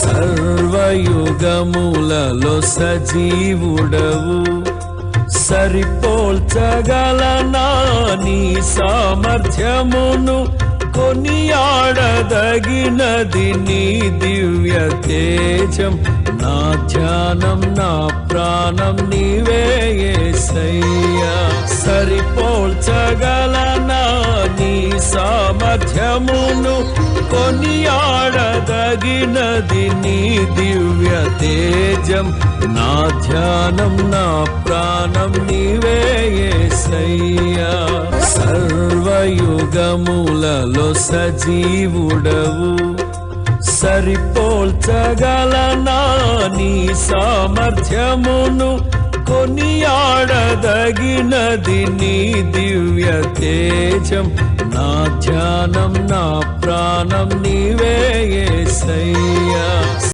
సర్వయుగములలో సజీవుడవు. సరిపోల్చగలనా నీ సామర్థ్యమును కొనియాడదగినది నీ దివ్య తేజం. నా ధ్యానం నా ప్రాణం నీవే యేసయ్యా సరిపోల్చగలనా నీ సామర్థ్యమును కొనియా కొనియాడదగినది నీ దివ్య తేజం. నా ధ్యానం నా ప్రాణం నీవే యేసయ్యా సర్వయుగములలో సజీవుడవు. సరిపోల్చగలనా నీ సామర్థ్యమును? కొనియాడదగినది నీ దివ్య తేజం. నా ధ్యానం నా ప్రాణం నీవే say.